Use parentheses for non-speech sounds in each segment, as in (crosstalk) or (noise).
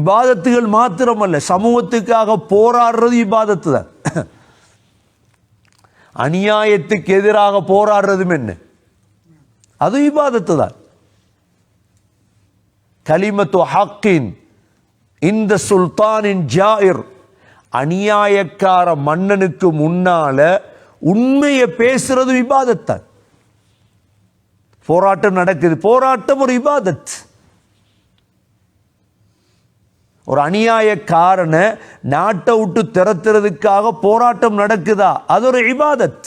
இபாதத்துகள் மாத்திரமல்ல சமூகத்துக்காக போராடுறது இபாதத்து தான் (coughs) அநியாயத்துக்கு எதிராக போராடுறதும் என்ன? அது இபாதத்து தான் கலிமத்து ஹக்கின் இந்த சுல்தானின் ஜாயிர் அநியாயக்கார மன்னனுக்கு முன்னால உண்மையை பேசுறது இபாதத்தான். போராட்டம் நடக்குது போராட்டம் ஒரு இபாதத். ஒரு அநியாயக்காரனை நாட்டை விட்டு திறத்துறதுக்காக போராட்டம் நடக்குதா? அது ஒரு இபாதத்.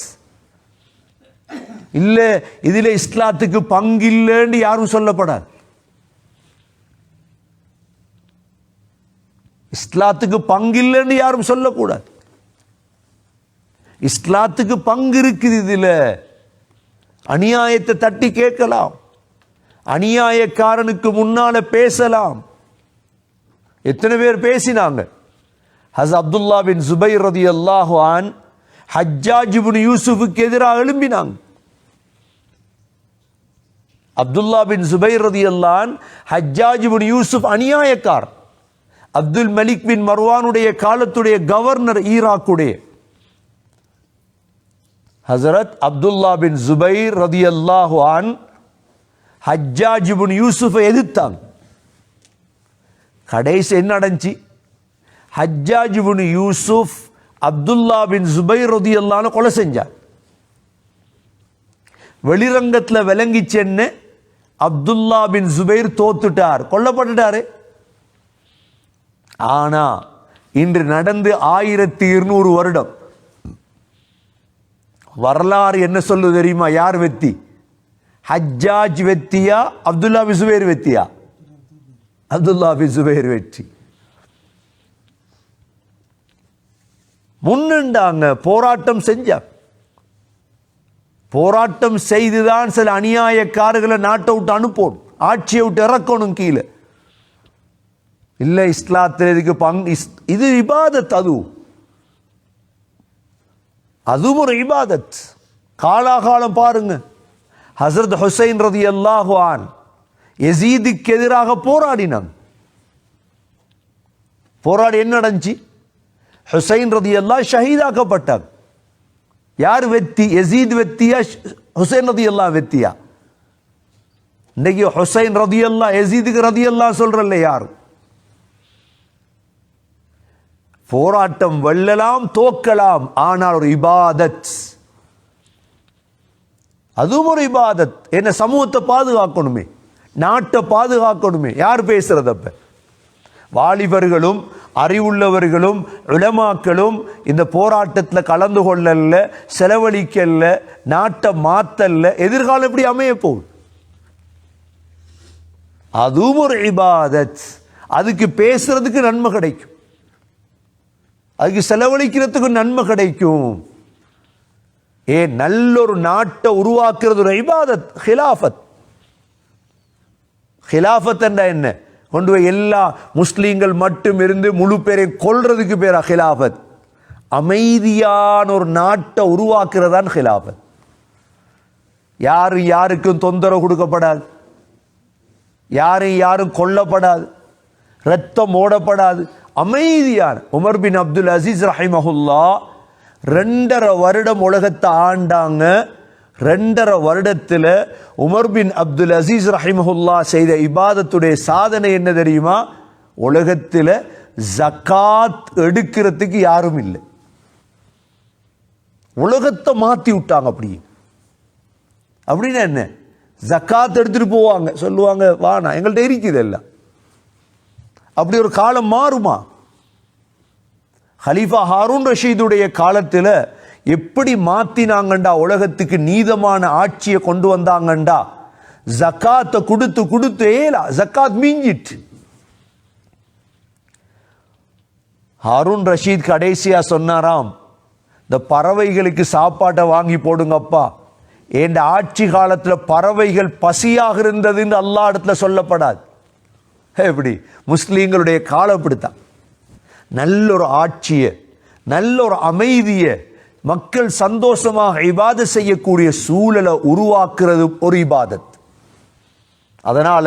இல்லை இதில் இஸ்லாத்துக்கு பங்கு இல்லைன்னு யாரும் சொல்லப்படாது. இஸ்லாத்துக்கு பங்கு இல்லைன்னு யாரும் சொல்லக்கூடாது. இஸ்லாத்துக்கு பங்கு இருக்குது இதில். அநியாயத்தை தட்டி கேட்கலாம். அநியாயக்காரனுக்கு முன்னால பேசலாம். எத்தனை பேர் பேசினாங்க? ஹஸ் அப்துல்லா பின் சுபை ரதி அல்லாஹான் ஹஜ்ஜாஜிபின் யூசுஃபுக்கு எதிராக எழும்பினாங்க. அப்துல்லா பின் சுபை ரதி அல்லான் ஹஜ்ஜாஜிபின் யூசுப் அநியாயக்கார். அப்துல் மலிக் பின் மர்வானுடைய காலத்துடைய கவர்னர் ஈராக்குடைய. ஹசரத் அப்துல்லா பின் ஜுபைர் ரதி அல்லாஹான் ஹஜ்ஜாஜிபின் யூசுஃபை எதிர்த்தாங்க. கடைசி என்ன அடைஞ்சி? ஹஜ்ஜாஜ் பின் யூசுப் அப்துல்லா பின் ஜுபைர் ரொதி அல்லான்னு கொலை செஞ்சார். வெளிரங்கத்தில் விளங்கிச்சென்னு அப்துல்லா பின் ஜுபைர் தோத்துட்டார். கொல்லப்பட்டுட்டாரு. ஆனா இன்று நடந்து ஆயிரத்தி இருநூறு வருடம். வரலாறு என்ன சொல்லு தெரியுமா? யார் வெத்தி? ஹஜ்ஜாஜ் வெத்தியா அப்துல்லா பின் சுபைர் வெத்தியா? அப்துல்லா பின் சுபைர் வெற்றி. முன்னுண்டாங்க போராட்டம் செஞ்சாங்க போராட்டம் செய்துதான் சில அநியாயக்காரர்களை நாட்டை விட்டு அனுப்பணும் ஆட்சியை விட்டு இறக்கணும் கீழே. இல்லை இஸ்லாத்தில் இதுக்கு பங்கு இஸ்- இது இபாதத் அதுவும் அதுவும் ஒரு இபாதத். காலாகாலம் பாருங்க. ஹசரத் ஹுசைன் ரதி அல்லாஹுவான் எசீதுக்கு எதிராக போராடினாங்க போராடி என்ன நடந்துச்சு? ஹுசைன் ரதி அல்லா ஷஹீதாக்கப்பட்டாங்க யார் வெத்தி? எசீத் வெத்தியா? ஹுசைன் ரதி அல்லா வெத்தியா? இன்னைக்கு ஹுசைன் ரதி அல்லா எசீதுக்கு ரதி அல்லா சொல்றல்ல யார்? போராட்டம் வெல்லலாம் தோக்கலாம் ஆனால் ஒரு இபாதத். அதுவும் ஒரு இபாதத். என்ன சமூகத்தை பாதுகாக்கணுமே. நாட்டை பாதுகாக்கணுமே. யார் பேசுறது அப்ப? வாலிபர்களும் அறிவுள்ளவர்களும் இளமாக்களும் இந்த போராட்டத்தில் கலந்து கொள்ளல செலவழிக்கல நாட்டை மாத்தல்ல எதிர்காலம் எப்படி அமைய போகுது அதுவும் ஒரு இபாதத். அதுக்கு பேசுறதுக்கு நன்மை கிடைக்கும். அதுக்கு செலவழிக்கிறதுக்கு நன்மை கிடைக்கும். ஏ நல்ல ஒரு நாட்டை உருவாக்குறது ஒரு இபாதத் ஹிலாஃபத். ஹிலாஃபத் என்றா என்ன? கொண்டு போய் எல்லா முஸ்லீம்கள் மட்டும் இருந்து முழு பேரையும் கொல்றதுக்கு பேரா ஹிலாஃபத். அமைதியான ஒரு நாட்டை உருவாக்குறதான் ஹிலாஃபத். யாரும் யாருக்கும் தொந்தரவு கொடுக்கப்படாது. யாரையும் யாரும் கொல்லப்படாது. ரத்தம் ஓடப்படாது. அமைதியான உமர் பின் அப்துல் அசீஸ் ரஹிமஹுல்லா ரெண்டரை வருடம் உலகத்தை ஆண்டாங்க. ரெண்டரை வருடத்தில் உமர் பின் அப்துல் அசீஸ் ரஹிமஹுல்லா செய்த இபாதத்துடைய சாதனை என்ன தெரியுமா? உலகத்தில் ஜக்காத் எடுக்கிறதுக்கு யாரும் இல்லை. உலகத்தை மாத்தி விட்டாங்க அப்படியே அப்படின்னா என்ன? ஜக்காத் எடுத்துட்டு போவாங்க. சொல்லுவாங்க வானா எங்கள்கிட்ட இருக்குது எல்லாம். அப்படி ஒரு காலம் மாறுமா? ஹலீஃபா ஹாரூன் ரஷீதுடைய காலத்தில் எப்படி மாத்தினாங்கண்டா? உலகத்துக்கு நீதமான ஆட்சியை கொண்டு வந்தாங்கண்டா? ஜக்காத்தை கொடுத்து கொடுத்து ஏலா ஜக்காத் மீஞ்சிட்டு. ஹாரூன் ரஷீத் கடைசியா சொன்னாராம் இந்த பறவைகளுக்கு சாப்பாட்டை வாங்கி போடுங்கப்பா. என் ஆட்சி காலத்தில் பறவைகள் பசியாக இருந்ததுன்னு அல்லா இடத்துல சொல்லப்படாது. எப்படி? முஸ்லீம்களுடைய காலம் இப்படித்தான். நல்ல ஒரு ஆட்சியை நல்ல ஒரு அமைதியை மக்கள் சந்தோஷமாக இபாத செய்யக்கூடிய சூழலை உருவாக்குறது ஒரு இபாதத். அதனால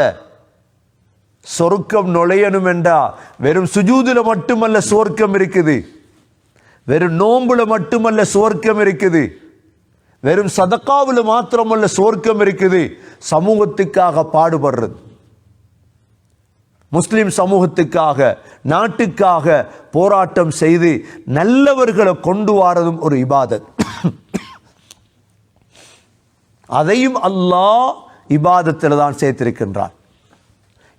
சொர்க்கம் நுழையணும் என்றா வெறும் சுஜூதில் மட்டுமல்ல சுவர்க்கம் இருக்குது. வெறும் நோம்புல மட்டுமல்ல சுவர்க்கம் இருக்குது. வெறும் சதக்காவில் மாத்திரமல்ல சுவர்க்கம் இருக்குது. சமூகத்துக்காக பாடுபடுறது. முஸ்லிம் சமூகத்துக்காக நாட்டுக்காக போராட்டம் செய்து நல்லவர்களை கொண்டு வாரதும் ஒரு இபாதத். அதையும் அல்லாஹ் இபாதத்தில் தான் சேர்த்திருக்கின்றான்.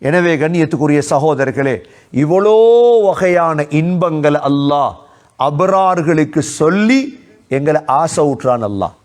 எனவே கண்ணியத்துக்குரிய சகோதரர்களே இவ்வளோ வகையான இன்பங்கள் அல்லாஹ் அபரார்களுக்கு சொல்லி எங்களை ஆசை ஊற்றான் அல்லாஹ்.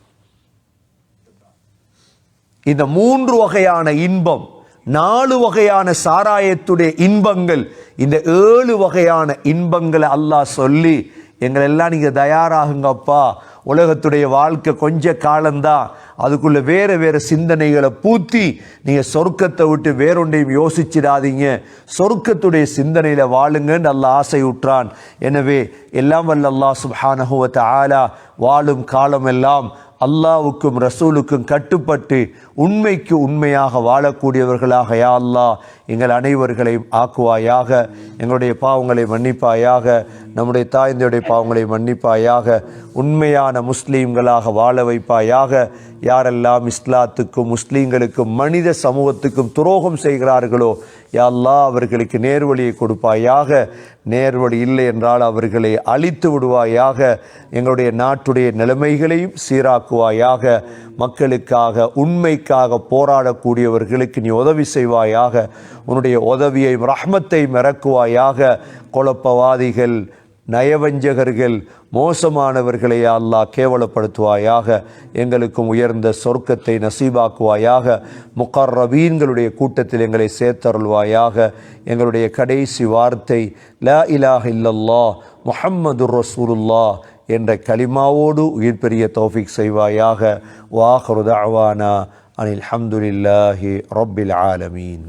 இந்த மூன்று வகையான இன்பம் நாலு வகையான சாராயத்துடைய இன்பங்கள். இந்த ஏழு வகையான இன்பங்களை அல்லாஹ் சொல்லி எங்களை எல்லாம் தயாராகுங்கப்பா. உலகத்துடைய வாழ்க்கை கொஞ்ச காலம்தான். அதுக்குள்ளே வேறு வேறு சிந்தனைகளை பூத்தி நீங்கள் சொர்க்கத்தை விட்டு வேறொன்றையும் யோசிச்சிடாதீங்க. சொர்க்கத்துடைய சிந்தனையில் வாழுங்கன்னு அல்லாஹ் ஆசையுற்றான். எனவே எல்லாம் வல்ல அல்லா சுப்ஹானஹு ஆலா வாழும் காலமெல்லாம் அல்லாவுக்கும் ரசூலுக்கும் கட்டுப்பட்டு உண்மைக்கு உண்மையாக வாழக்கூடியவர்களாக யா அல்லாஹ் எங்கள் அனைவர்களையும் ஆக்குவாயாக எங்களுடைய பாவங்களை மன்னிப்பாயாக நம்முடைய தாய்ந்தையுடைய பாவங்களை மன்னிப்பாயாக உண்மையான முஸ்லீம்களாக வாழ வைப்பாயாக. யாரெல்லாம் இஸ்லாத்துக்கும் முஸ்லீம்களுக்கும் மனித சமூகத்துக்கும் துரோகம் செய்கிறார்களோ யாழ்லா அவர்களுக்கு நேர்வழியை கொடுப்பாயாக. நேர்வழி இல்லை என்றால் அவர்களை அழித்து விடுவாயாக. எங்களுடைய நாட்டுடைய நிலைமைகளையும் சீராக்குவாயாக. மக்களுக்காக உண்மைக்காக போராடக்கூடியவர்களுக்கு நீ உதவி செய்வாயாக. உன்னுடைய உதவியை ரஹ்மத்தை இறக்குவாயாக. குழப்பவாதிகள் நயவஞ்சகர்கள் மோசமானவர்களை அல்லாஹ் கேவலப்படுத்துவாயாக எங்களுக்கும் உயர்ந்த சொர்க்கத்தை நசீபாக்குவாயாக முகர்ரபீன்களுடைய கூட்டத்தில் எங்களை சேர்த்தருள்வாயாக எங்களுடைய கடைசி வார்த்தை லா இலாஹ் இல்லல்லா முஹம்மது ரசூலுல்லா என்ற கலிமாவோடு உயிர் பெரிய தௌஃபிக் செய்வாயாக வாஹருதாவானா அனில் ஹம்துலில்லாஹி ரப்பில் ஆலமீன்.